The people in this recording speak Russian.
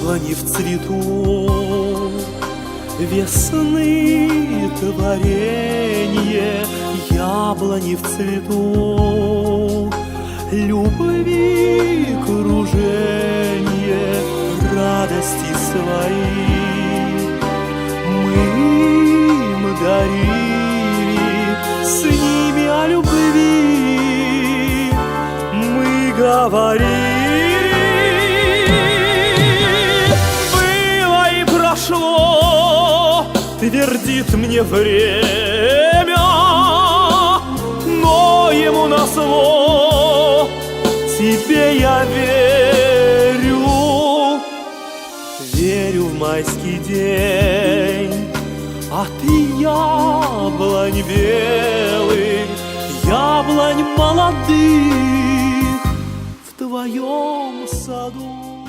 яблони в цвету, Весны творенье, яблони в цвету, Любви круженье, радости свои Мы им дарили. С ними о любви Мы говорили твердит мне время Но ему на слово тебе я верю Верю в майский день А ты яблонь белых Яблонь молодых В твоем саду